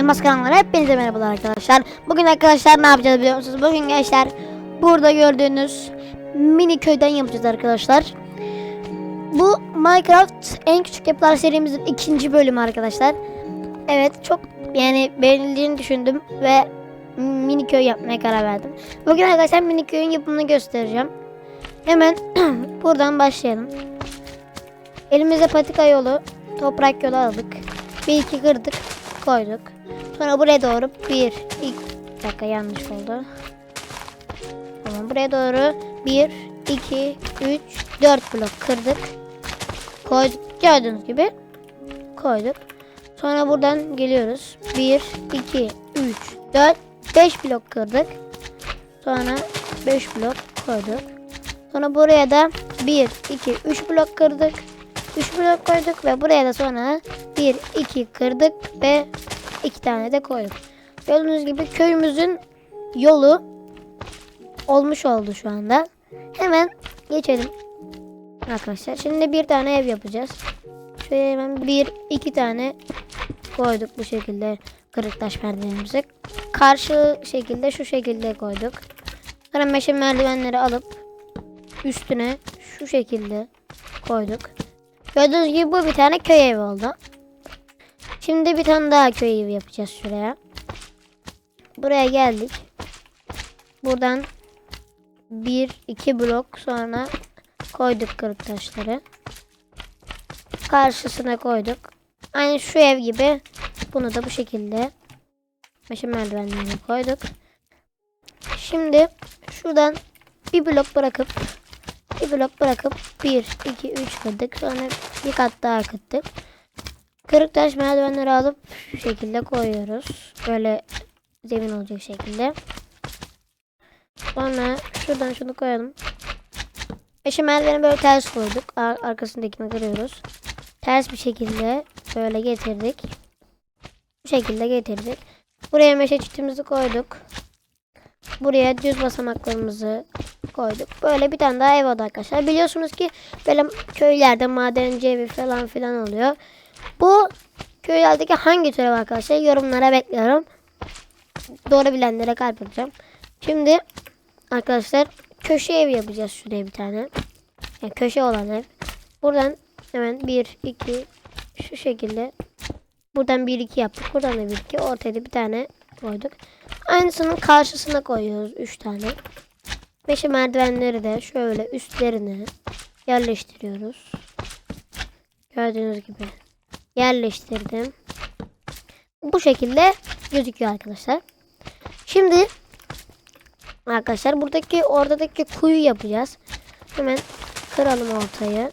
Elmas kanalına hepinize merhabalar arkadaşlar. Bugün arkadaşlar ne yapacağız biliyor musunuz? Bugün gençler burada gördüğünüz mini köyden yapacağız arkadaşlar. Bu Minecraft en küçük yapılar serimizin ikinci bölümü arkadaşlar. Evet çok yani beğenildiğini düşündüm ve mini köy yapmaya karar verdim. Bugün arkadaşlar mini köyün yapımını göstereceğim. Hemen buradan başlayalım. Elimize patika yolu, toprak yolu aldık. Bir iki kırdık, koyduk. Sonra buraya doğru bir, iki, bir dakika yanlış oldu. Tamam buraya doğru bir, iki, üç, dört blok kırdık. Koyduk. Gördüğünüz gibi koyduk. Sonra buradan geliyoruz. Bir, iki, üç, dört, beş blok kırdık. Sonra beş blok koyduk. Sonra buraya da 1, 2, 3 blok kırdık. 3 blok koyduk ve buraya da sonra 1, 2 kırdık ve 2 tane de koyduk. Gördüğünüz gibi köyümüzün yolu olmuş oldu şu anda. Hemen geçelim. Arkadaşlar şimdi bir tane ev yapacağız. Şöyle hemen bir iki tane koyduk bu şekilde kırık taş merdivenimizi. Karşı şekilde şu şekilde koyduk. Sonra meşe merdivenleri alıp üstüne şu şekilde koyduk. Gördüğünüz gibi bu bir tane köy evi oldu. Şimdi bir tane daha köy evi yapacağız şuraya. Buraya geldik. Buradan bir iki blok sonra koyduk kırık taşları. Karşısına koyduk. Aynı şu ev gibi bunu da bu şekilde meşe merdivenlerine koyduk. Şimdi şuradan bir blok bırakıp bir blok bırakıp 1, 2, 3 kırdık. Sonra bir kat daha kırdık. Kırık taş merdivenleri alıp şu şekilde koyuyoruz. Böyle zemin olacak şekilde. Sonra şuradan şunu koyalım. Eşi merdiveni böyle ters koyduk. Ar arkasındakini kırıyoruz. Ters bir şekilde böyle getirdik. Bu şekilde getirdik. Buraya meşe çitimizi koyduk. Buraya düz basamaklarımızı koyduk. Böyle bir tane daha ev oldu arkadaşlar. Biliyorsunuz ki böyle köylerde madenci evi falan filan oluyor. Bu köylerdeki hangi türev arkadaşlar yorumlara bekliyorum. Doğru bilenlere kalp atacağım. Şimdi arkadaşlar köşe ev yapacağız şuraya bir tane. Yani köşe olan ev. Buradan hemen 1 2 şu şekilde buradan 1 2 yaptık. Buradan da 1 2 ortaya bir tane koyduk. Aynısının karşısına koyuyoruz 3 tane. Meşe merdivenleri de şöyle üstlerine yerleştiriyoruz. Gördüğünüz gibi yerleştirdim. Bu şekilde gözüküyor arkadaşlar. Şimdi arkadaşlar buradaki oradaki kuyu yapacağız. Hemen kıralım ortayı.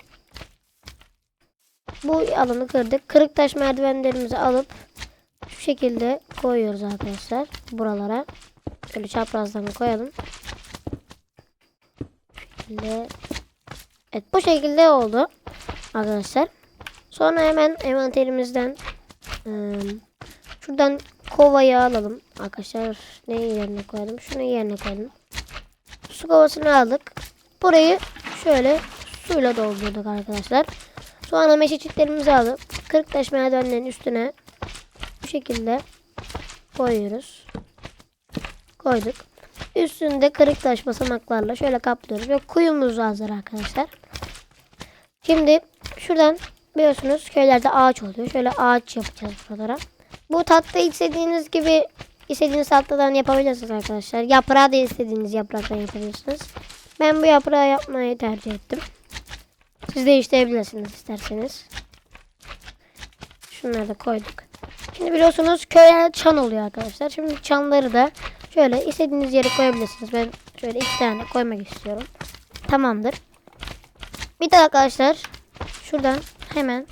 Bu alanı kırdık. Kırık taş merdivenlerimizi alıp şu şekilde koyuyoruz arkadaşlar buralara. Şöyle çaprazdan koyalım. Şöyle. Evet bu şekilde oldu arkadaşlar. Sonra hemen envanterimizden ıı, şuradan kovayı alalım arkadaşlar. Neyi yerine koyalım? Şunu yerine koyalım. Su kovasını aldık. Burayı şöyle suyla doldurduk arkadaşlar. Sonra meşe çitlerimizi alıp 40 taş merdivenlerin üstüne bu şekilde koyuyoruz. Koyduk. Üstünde kırık taş basamaklarla şöyle kaplıyoruz. Ve kuyumuz hazır arkadaşlar. Şimdi şuradan biliyorsunuz köylerde ağaç oluyor. Şöyle ağaç yapacağız buralara. Bu tatlı istediğiniz gibi istediğiniz tatlıdan yapabilirsiniz arkadaşlar. Yaprağı da istediğiniz yapraktan yapabilirsiniz. Ben bu yaprağı yapmayı tercih ettim. Siz değiştirebilirsiniz isterseniz. Şunları da koyduk. Şimdi biliyorsunuz köylerde çan oluyor arkadaşlar. Şimdi çanları da şöyle istediğiniz yere koyabilirsiniz. Ben şöyle iki tane koymak istiyorum. Tamamdır. Bir de arkadaşlar şuradan hemen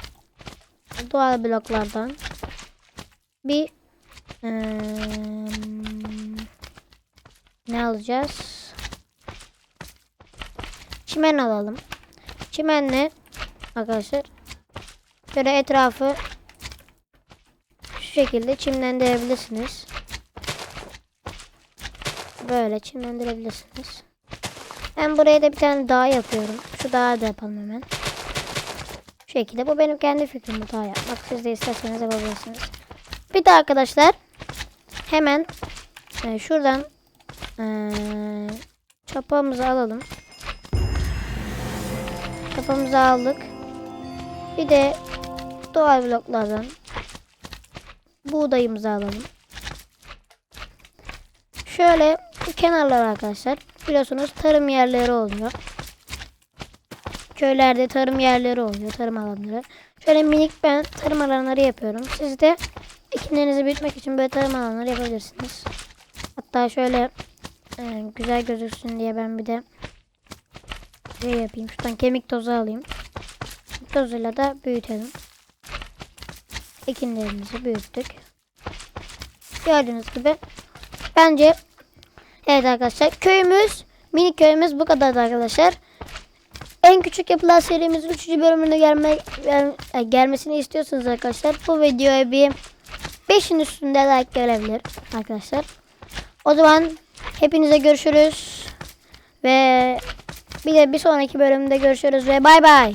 doğal bloklardan bir eee, ne alacağız? Çimen alalım. Çimenle arkadaşlar şöyle etrafı şu şekilde çimlendirebilirsiniz. Böyle çimlendirebilirsiniz. Ben buraya da bir tane dağ yapıyorum. Şu dağı da yapalım hemen. Şu şekilde. Bu benim kendi fikrim bu dağı yapmak. Siz de isterseniz yapabilirsiniz. Bir de arkadaşlar hemen e, şuradan e, çapamızı alalım. Çapamızı aldık. Bir de doğal bloklardan buğdayımızı alalım. Şöyle kenarlar arkadaşlar. Biliyorsunuz tarım yerleri oluyor. Köylerde tarım yerleri oluyor. Tarım alanları. Şöyle minik ben tarım alanları yapıyorum. Siz de ekinlerinizi büyütmek için böyle tarım alanları yapabilirsiniz. Hatta şöyle e, güzel gözüksün diye ben bir de şey yapayım. Şuradan kemik tozu alayım. Kemik tozuyla da büyütelim. Ekinlerimizi büyüttük. Gördüğünüz gibi bence evet arkadaşlar köyümüz minik köyümüz bu kadardı arkadaşlar. En küçük yapılan serimizin 3. bölümüne gelme, gel- e, gelmesini istiyorsanız arkadaşlar bu videoya bir 5'in üstünde like gelebilir arkadaşlar. O zaman hepinize görüşürüz ve bir de bir sonraki bölümde görüşürüz ve bay bay.